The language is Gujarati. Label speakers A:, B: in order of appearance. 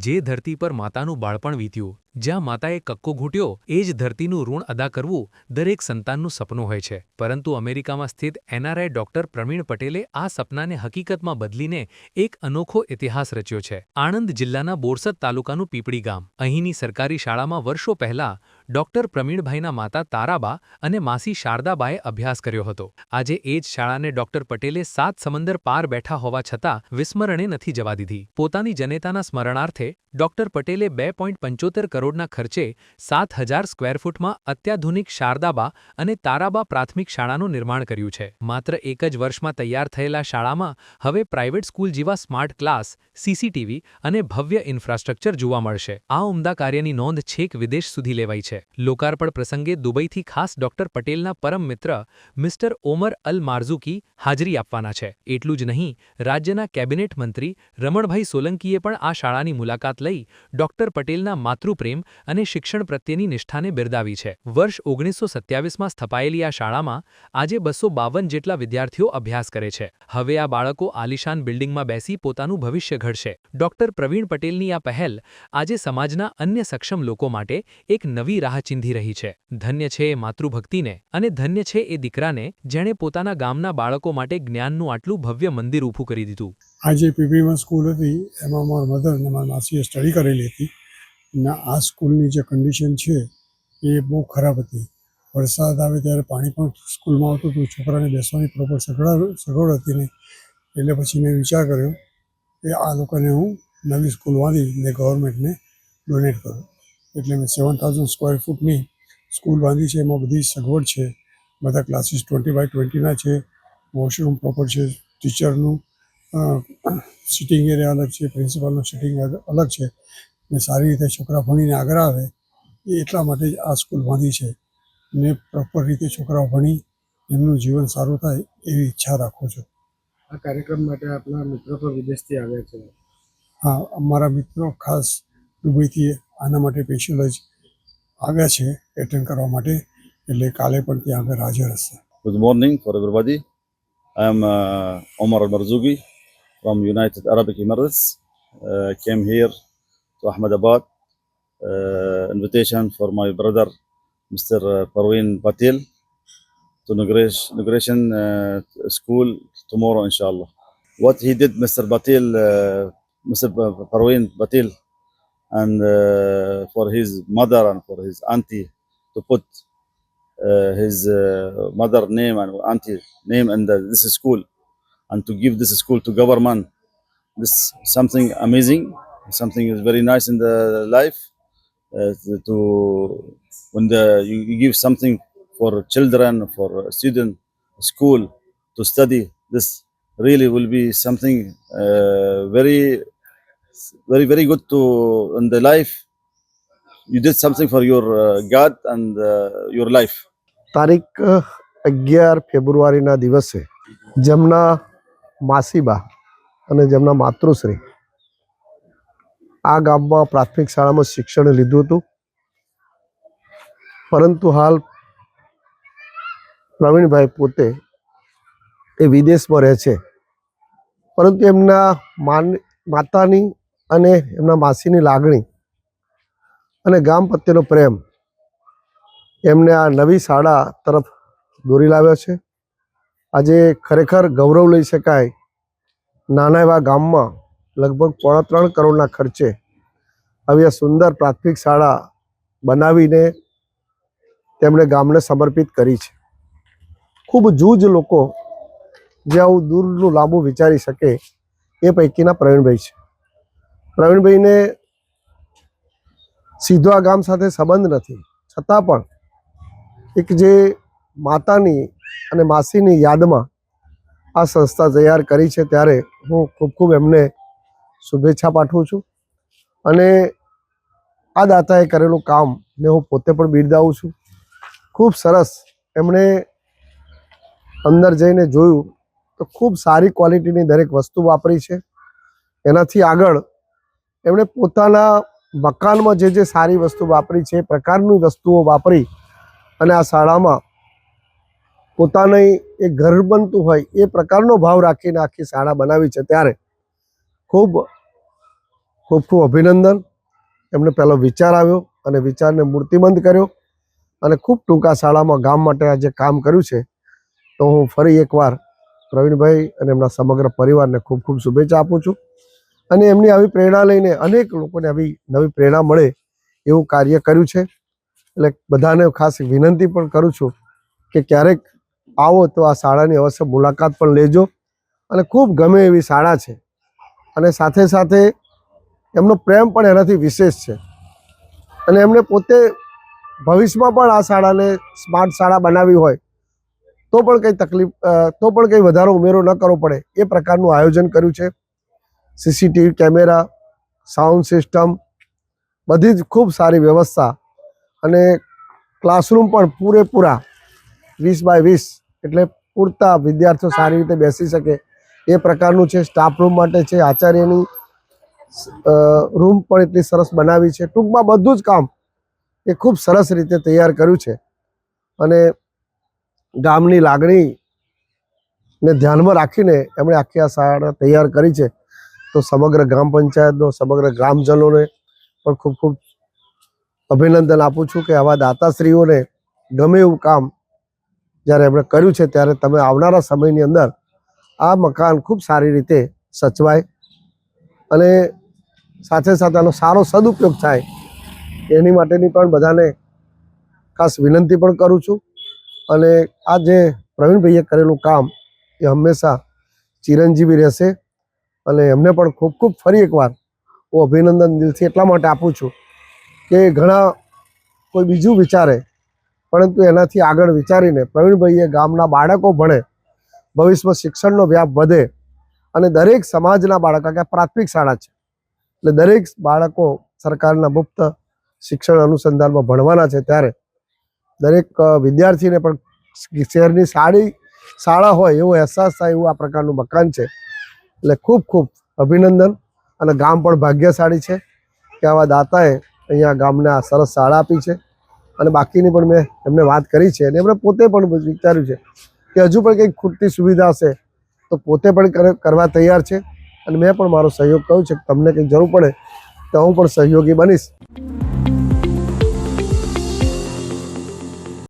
A: જે ધરતી પર માતાનું બાળપણ વીત્યું. જ્યાં માતાએ કક્કો ઘૂંટ્યો, એ જ ધરતીનું ઋણ અદા કરવું દરેક સંતાનનું સપનું હોય છે. પરંતુ અમેરિકામાં સ્થિત એનઆરઆઈ ડોક્ટર પ્રવીણ પટેલે આ સપનાને હકીકતમાં બદલીને એક અનોખો ઇતિહાસ રચ્યો છે. આણંદ જિલ્લાના બોરસદ તાલુકાનું પીપળી ગામ. અહીંની સરકારી શાળામાં વર્ષો પહેલા ડોક્ટર પ્રવીણભાઈના માતા તારાબા અને માસી શારદાબાએ અભ્યાસ કર્યો હતો. આજે એ જ શાળાને ડોક્ટર પટેલે સાત સમંદર પાર બેઠા હોવા છતાં વિસ્મરણે નથી જવા દીધી. પોતાની જનેતાના સ્મરણાર્થે ડોક્ટર પટેલે બે પોઈન્ટ પંચોતેર કરોડના ખર્ચે સાત હજાર સ્ક્વેર ફૂટમાં અત્યાધુનિક શારદાબા અને તારાબા પ્રાથમિક શાળાનું નિર્માણ કર્યું છે. માત્ર એક જ વર્ષમાં તૈયાર થયેલા શાળામાં હવે પ્રાઇવેટ સ્કૂલ જેવા સ્માર્ટ ક્લાસ, સીસીટીવી અને ભવ્ય ઇન્ફ્રાસ્ટ્રક્ચર જોવા મળશે. આ ઉમદા કાર્યની નોંધ છેક વિદેશ સુધી લેવાઈ છે. લોકાર્પણ પ્રસંગે દુબઈથી ખાસ ડોક્ટર પટેલના પરમ મિત્ર, મિસ્ટર ઓમર અલ માર્ઝુકી હાજરી આપવાના છે. એટલું જ નહીં, રાજ્યના કેબિનેટ મંત્રી રમણભાઈ સોલંકીએ પણ આ શાળાની મુલાકાત લઈ ડોક્ટર પટેલના માતૃપ્રેમ અને શિક્ષણ પ્રત્યેની નિષ્ઠાને બિરદાવી છે. વર્ષ ઓગણીસો સત્યાવીસમાં સ્થપાયેલી આ શાળામાં આજે બસો જેટલા વિદ્યાર્થીઓ અભ્યાસ કરે છે. હવે આ બાળકો આલિશાન બિલ્ડિંગમાં બેસી પોતાનું ભવિષ્ય ઘડશે. ડોક્ટર પ્રવીણ પટેલની આ પહેલ આજે સમાજના અન્ય સક્ષમ લોકો માટે એક નવી રાહ ચીંધી રહી છે. ધન્ય છે એ માતૃભક્તિને અને ધન્ય છે એ દીકરાને જેણે પોતાના ગામના બાળકો માટે જ્ઞાનનું આટલું ભવ્ય મંદિર ઊભું કરી દીધું.
B: આ જે પીપીમાં સ્કૂલ હતી, એમાં મારા મધર અને મારા માસીએ સ્ટડી કરેલી હતી. ને, આ સ્કૂલની જે કન્ડિશન છે, એ બહુ ખરાબ હતી. વરસાદ આવે ત્યારે પાણી પણ સ્કૂલમાં આવતું હતું. છોકરાને બેસવાની પ્રોપર સગવડ સગવડ હતી નહીં. એટલે પછી મેં વિચાર કર્યો કે આ લોકોને હું નવી સ્કૂલ બાંધી ને ગવર્મેન્ટને ડોનેટ કરું. એટલે મેં સેવન થાઉઝન્ડ સ્ક્વેર ફૂટની સ્કૂલ બાંધી છે. એમાં બધી સગવડ છે. બધા ક્લાસીસ ટ્વેન્ટી બાય ટ્વેન્ટીના છે. વોશરૂમ પ્રોપર છે. ટીચરનું સિટિંગ એરિયા અલગ છે. પ્રિન્સિપાલનું સિટિંગ અલગ છે. ને સારી રીતે છોકરા ભણીને આગળ આવે એ એટલા માટે જ આ સ્કૂલ બાંધી છે ને પ્રોપર રીતે છોકરાઓ ભણી એમનું જીવન સારું થાય એવી ઈચ્છા રાખું છું
C: આ કાર્યક્રમ માટે આપણા મિત્રો પણ વિદેશથી આવ્યા છે
B: હા અમારા મિત્રો ખાસ દુબઈથી આના માટે સ્પેશિયલ જ આવ્યા છે એટેન્ડ કરવા માટે એટલે કાલે પણ ત્યાં આગળ હાજર હશે
D: good morning for everybody. I am Omar Marzouki from United Arabic Emirates. Uh, came here to Ahmedabad. Uh, invitation for my brother, Mr. Parveen Patel, to inauguration, uh, school tomorrow, inshallah. What he did, Mr. Patel, uh, Mr. Pa- Parveen Patel, and uh, for his mother and for his auntie to put uh, his uh, mother name and auntie name in the, this school and to give this school to government this something amazing something is very nice in the life uh, to when the you, you give something for children for student school to study this really will be something uh, very very very good to in the life you did something for your uh, god and uh, your life
C: તારીખ અગિયાર ફેબ્રુઆરીના દિવસે જેમના માસીબા અને જેમના માતૃશ્રી આ ગામમાં પ્રાથમિક શાળામાં શિક્ષણ લીધું હતું. પરંતુ હાલ પ્રવીણભાઈ પોતે એ વિદેશમાં રહે છે. પરંતુ એમના માન, માતાની અને એમના માસીની લાગણી અને ગામ પ્રત્યેનો પ્રેમ એમને આ નવી શાળા તરફ દોરી લાવ્યો છે. આજે ખરેખર ગૌરવ લઈ શકાય નાના એવા ગામમાં લગભગ પોણા ત્રણ કરોડના ખર્ચે આવી આ સુંદર પ્રાથમિક શાળા બનાવીને તેમણે ગામને સમર્પિત કરી છે. ખૂબ જૂજ લોકો જે આવું દૂરનું લાંબુ વિચારી શકે એ પૈકીના પ્રવીણભાઈ છે. પ્રવીણભાઈને સીધો આ ગામ સાથે સંબંધ નથી. છતાં પણ એક જે માતાની અને માસીની યાદમાં આ સંસ્થા તૈયાર કરી છે ત્યારે હું ખૂબ ખૂબ એમને શુભેચ્છા પાઠવું છું. અને આ દાતાએ કરેલું કામ ને હું પોતે પણ બિરદાવું છું. ખૂબ સરસ એમણે અંદર જઈને જોયું તો ખૂબ સારી ક્વોલિટીની દરેક વસ્તુ વાપરી છે. એનાથી આગળ એમણે પોતાના મકાનમાં જે જે સારી વસ્તુ વાપરી છે, એ પ્રકારની વસ્તુઓ વાપરી અને આ શાળામાં પોતાની એ ઘર બનતું હોય એ પ્રકારનો ભાવ રાખીને આખી શાળા બનાવી છે. ત્યારે ખૂબ ખૂબ ખૂબ અભિનંદન. એમને પહેલો વિચાર આવ્યો અને વિચારને મૂર્તિબંધ કર્યો અને ખૂબ ટૂંકા શાળામાં ગામ માટે આ જે કામ કર્યું છે. તો હું ફરી એકવાર પ્રવીણભાઈ અને એમના સમગ્ર પરિવારને ખૂબ ખૂબ શુભેચ્છા આપું છું. અને એમની આવી પ્રેરણા લઈને અનેક લોકોને આવી નવી પ્રેરણા મળે એવું કાર્ય કર્યું છે. એટલે બધાને ખાસ વિનંતી પણ કરું છું કે ક્યારેક આવો તો આ શાળાની અવશ્ય મુલાકાત પણ લેજો. અને ખૂબ ગમે એવી શાળા છે. અને સાથે સાથે એમનો પ્રેમ પણ એનાથી વિશેષ છે. અને એમણે પોતે ભવિષ્યમાં પણ આ શાળાને સ્માર્ટ શાળા બનાવી હોય, તો પણ કંઈ તકલીફ તો પણ કંઈ વધારો ઉમેરો ન કરવો પડે. એ પ્રકારનું આયોજન કર્યું છે. સીસીટીવી કેમેરા, સાઉન્ડ સિસ્ટમ, બધી જ ખૂબ સારી વ્યવસ્થા. અને ક્લાસરૂમ પણ પૂરેપૂરા વીસ બાય વીસ, એટલે પૂરતા વિદ્યાર્થીઓ સારી રીતે બેસી શકે. એ પ્રકારનું છે. સ્ટાફ રૂમ માટે છે. આચાર્યની રૂમ પણ એટલી સરસ બનાવી છે. ટૂંકમાં બધું જ કામ એ ખૂબ સરસ રીતે તૈયાર કર્યું છે. અને ગામની લાગણી ને ધ્યાનમાં રાખીને એમણે આખી આ શાળા તૈયાર કરી છે. તો સમગ્ર ગ્રામ પંચાયતનો, સમગ્ર ગ્રામજનોને પણ ખૂબ ખૂબ અભિનંદન આપું છું કે આવા દાતાશ્રીઓને ગમે એવું કામ જ્યારે એમણે કર્યું છે, ત્યારે તમે આવનારા સમયની અંદર આ મકાન ખૂબ સારી રીતે સચવાય અને સાથે સાથે આનો સારો સદુપયોગ થાય એની માટેની પણ બધાને ખાસ વિનંતી પણ કરું છું. અને આ જે પ્રવીણભાઈએ કરેલું કામ એ હંમેશા ચિરંજીવી રહેશે અને એમને પણ ખૂબ ખૂબ ફરી એકવાર હું અભિનંદન દિલથી એટલા માટે આપું છું કે ઘણા કોઈ બીજું વિચારે પરંતુ એનાથી આગળ વિચારીને પ્રવીણભાઈએ ગામના બાળકો ભણે ભવિષ્યમાં શિક્ષણનો વ્યાપ વધે અને દરેક સમાજના બાળકો, કે પ્રાથમિક શાળા છે, એટલે દરેક બાળકો સરકારના મુક્ત શિક્ષણ અનુસંધાનમાં ભણવાના છે ત્યારે દરેક વિદ્યાર્થીને પણ શહેરની સારી શાળા હોય એવો અહેસાસ થાય એવું આ પ્રકારનું મકાન છે. એટલે ખૂબ ખૂબ અભિનંદન અને ગામ પણ ભાગ્યશાળી છે કે આવા દાતાએ અહીંયા ગામને આ સરસ શાળા આપી છે. અને બાકીની પણ મેં એમને વાત કરી છે અને એમણે પોતે પણ વિચાર્યું છે કે હજુ પણ કંઈક ખૂટતી સુવિધા હશે, તો પોતે પણ કરવા તૈયાર છે. અને મેં પણ મારો સહયોગ કહ્યું છે. તમને કંઈક જરૂર પડે, તો હું પણ સહયોગી બનીશ.